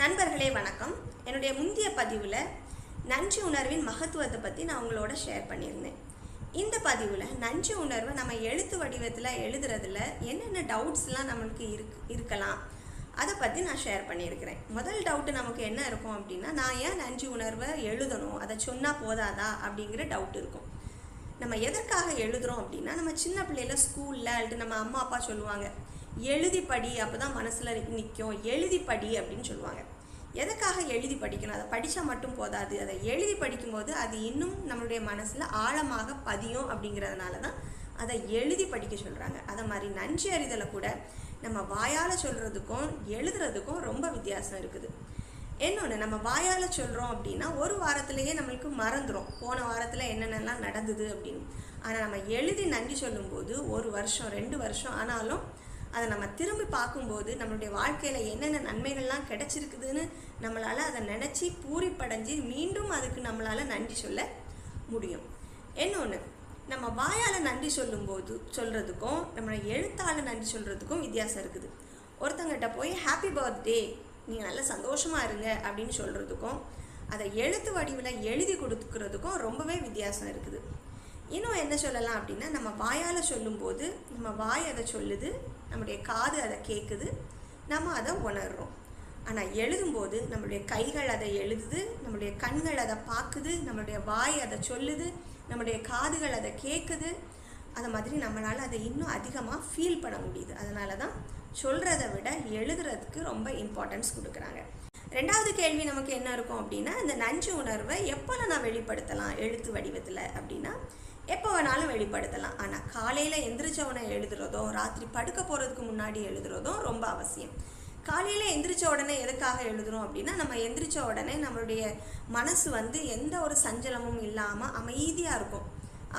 நண்பர்களே வணக்கம். என்னுடைய முந்தைய பதிவில் நன்றி உணர்வின் மகத்துவத்தை பற்றி நான் உங்களோட ஷேர் பண்ணியிருந்தேன். இந்த பதிவில் நன்றி உணர்வை நம்ம எழுத்து வடிவத்தில் எழுதுறதுல என்னென்ன டவுட்ஸ்லாம் நம்மளுக்கு இருக்கு இருக்கலாம் அதை பற்றி நான் ஷேர் பண்ணியிருக்கிறேன். முதல் டவுட்டு நமக்கு என்ன இருக்கும் அப்படின்னா நான் ஏன் நன்றி உணர்வை எழுதணும்? அதை சொன்னால் போதாதா? அப்படிங்கிற டவுட் இருக்கும். நம்ம எதற்காக எழுதுறோம் அப்படின்னா நம்ம சின்ன பிள்ளையில ஸ்கூலில் அல்லது நம்ம அம்மா அப்பா சொல்லுவாங்க எழுதி படி அப்போ தான் மனசில் நிற்கும் எழுதி படி அப்படின்னு சொல்லுவாங்க. எதுக்காக எழுதி படிக்கணும் அதை படித்தா மட்டும் போதாது. அதை எழுதி படிக்கும்போது அது இன்னும் நம்மளுடைய மனசில் ஆழமாக பதியும் அப்படிங்கிறதுனால தான் அதை எழுதி படிக்க சொல்கிறாங்க அதை மாதிரி நன்றி அறிதலை கூட நம்ம வாயால் சொல்கிறதுக்கும் எழுதுறதுக்கும் ரொம்ப வித்தியாசம் இருக்குது. இன்னொன்று நம்ம வாயால் சொல்கிறோம் அப்படின்னா ஒரு வாரத்திலேயே நம்மளுக்கு மறந்துடும் போன வாரத்தில் என்னென்னலாம் நடந்தது அப்படின்னு. ஆனால் நம்ம எழுதி நன்றி சொல்லும்போது ஒரு வருஷம் ரெண்டு வருஷம் ஆனாலும் அதை நம்ம திரும்பி பார்க்கும்போது நம்மளுடைய வாழ்க்கையில் என்னென்ன நன்மைகள்லாம் கிடைச்சிருக்குதுன்னு நம்மளால் அதை நினச்சி பூரிப்படைஞ்சு மீண்டும் அதுக்கு நம்மளால் நன்றி சொல்ல முடியும். இன்னொன்று நம்ம வாயால் நன்றி சொல்லும்போது சொல்கிறதுக்கும் நம்ம எழுத்தால் நன்றி சொல்கிறதுக்கும் வித்தியாசம் இருக்குது. ஒருத்தங்கிட்ட போய் ஹாப்பி பர்த்டே நீங்கள் நல்ல சந்தோஷமாக இருங்க அப்படின்னு சொல்கிறதுக்கும் அதை எழுத்து வடிவில் எழுதி கொடுக்குறதுக்கும் ரொம்பவே வித்தியாசம் இருக்குது. இன்னும் என்ன சொல்லலாம் அப்படின்னா நம்ம வாயால் சொல்லும்போது நம்ம வாய் அதை சொல்லுது நம்முடைய காது அதை கேட்குது நம்ம அதை உணர்கிறோம் ஆனால் எழுதும்போது நம்மளுடைய கைகள் அதை எழுதுது நம்மளுடைய கண்கள் அதை பார்க்குது நம்மளுடைய வாய் அதை சொல்லுது நம்மளுடைய காதுகள் அதை கேட்குது அது மாதிரி நம்மளால் அதை இன்னும் அதிகமாக ஃபீல் பண்ண முடியுது. அதனால தான் சொல்கிறத விட எழுதுறதுக்கு ரொம்ப இம்பார்ட்டன்ஸ் கொடுக்குறாங்க. ரெண்டாவது கேள்வி நமக்கு என்ன இருக்கும் அப்படின்னா இந்த நஞ்சு உணர்வை எப்போல்லாம் நான் வெளிப்படுத்தலாம் எழுத்து வடிவத்தில் அப்படின்னா எப்போ வேணாலும் வெளிப்படுத்தலாம். ஆனால் காலையில் எந்திரிச்ச உடனே எழுதுறதும் ராத்திரி படுக்க போகிறதுக்கு முன்னாடி எழுதுறதும் ரொம்ப அவசியம். காலையில் எந்திரிச்ச உடனே எதுக்காக எழுதுறோம் அப்படின்னா நம்ம எந்திரிச்ச உடனே நம்மளுடைய மனசு வந்து எந்த ஒரு சஞ்சலமும் இல்லாமல் அமைதியாக இருக்கும்.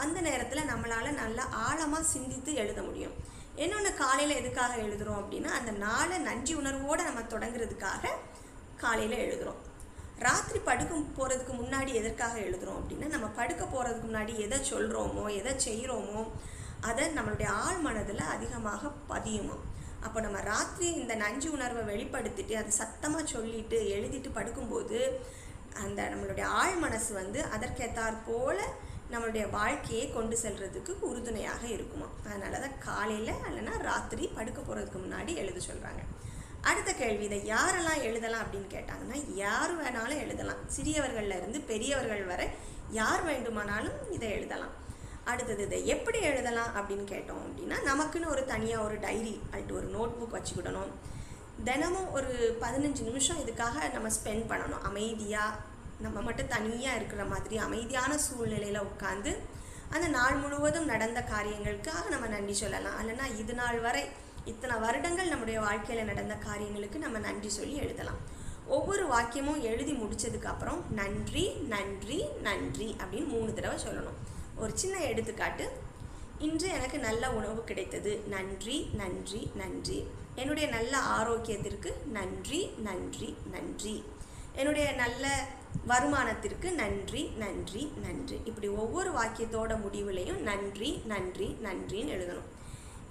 அந்த நேரத்தில் நம்மளால் நல்லா ஆழமாக சிந்தித்து எழுத முடியும். இன்னொன்று காலையில் எதுக்காக எழுதுகிறோம் அப்படின்னா அந்த நாளை நன்றி உணர்வோடு நம்ம தொடங்குறதுக்காக காலையில் எழுதுகிறோம் ராத்திரி படுக்க போகிறதுக்கு முன்னாடி எதற்காக எழுதுகிறோம் அப்படின்னா நம்ம படுக்க போகிறதுக்கு முன்னாடி எதை சொல்கிறோமோ எதை செய்கிறோமோ அதை நம்மளுடைய ஆள் மனதில் அதிகமாக பதியுமோ? அப்போ நம்ம ராத்திரி இந்த நஞ்சு உணர்வை வெளிப்படுத்திட்டு அதை சத்தமாக சொல்லிட்டு எழுதிட்டு படுக்கும்போது அந்த நம்மளுடைய ஆள் மனசு வந்து அதற்கேற்றாற் போல் நம்மளுடைய வாழ்க்கையை கொண்டு செல்கிறதுக்கு உறுதுணையாக இருக்குமா? அதனால தான் காலையில் இல்லைன்னா ராத்திரி படுக்க போகிறதுக்கு முன்னாடி எழுத சொல்கிறாங்க அடுத்த கேள்வி இதை யாரெல்லாம் எழுதலாம் அப்படின்னு கேட்டாங்கன்னா யார் வேணாலும் எழுதலாம். சிறியவர்கள்ல இருந்து பெரியவர்கள் வரை யார் வேண்டுமானாலும் இதை எழுதலாம். அடுத்தது இதை எப்படி எழுதலாம் அப்படின்னு கேட்டோம் அப்படின்னா நமக்குன்னு ஒரு தனியாக ஒரு டைரி அல்ட்டு ஒரு நோட் புக் வச்சுக்கிடணும். தினமும் ஒரு பதினஞ்சு நிமிஷம் இதுக்காக நம்ம ஸ்பெண்ட் பண்ணணும். அமைதியாக நம்ம மட்டும் தனியாக இருக்கிற மாதிரி அமைதியான சூழ்நிலையில் உட்காந்து அந்த நாள் முழுவதும் நடந்த காரியங்களுக்காக நம்ம நன்றி சொல்லலாம். இல்லைன்னா இது நாள் வரை இத்தனை வருடங்கள் நம்முடைய வாழ்க்கையில் நடந்த காரியங்களுக்கு நம்ம நன்றி சொல்லி எழுதலாம். ஒவ்வொரு வாக்கியமும் எழுதி முடித்ததுக்கப்புறம் நன்றி நன்றி நன்றி அப்படின்னு மூணு தடவை சொல்லணும். ஒரு சின்ன எடுத்துக்காட்டு இன்று எனக்கு நல்ல உணவு கிடைத்தது. நன்றி நன்றி நன்றி. என்னுடைய நல்ல ஆரோக்கியத்திற்கு நன்றி நன்றி நன்றி. என்னுடைய நல்ல வருமானத்திற்கு நன்றி நன்றி நன்றி. இப்படி ஒவ்வொரு வாக்கியத்தோட முடிவுலையும் நன்றி நன்றி நன்றின்னு எழுதணும்.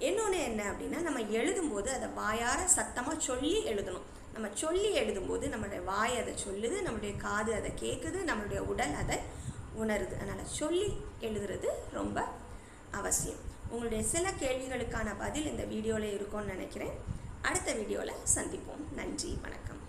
இன்னொன்று என்ன அப்படின்னா நம்ம எழுதும்போது அதை வாயார சத்தமாக சொல்லி எழுதணும். நம்ம சொல்லி எழுதும்போது நம்மளுடைய வாய் அதை சொல்லுது நம்மளுடைய காது அதை கேட்குது நம்மளுடைய உடல் அதை உணருது. அதனால் சொல்லி எழுதுறது ரொம்ப அவசியம். உங்களுடைய சில கேள்விகளுக்கான பதில் இந்த வீடியோவில் இருக்கும்னு நினைக்கிறேன். அடுத்த வீடியோவில் சந்திப்போம். நன்றி வணக்கம்.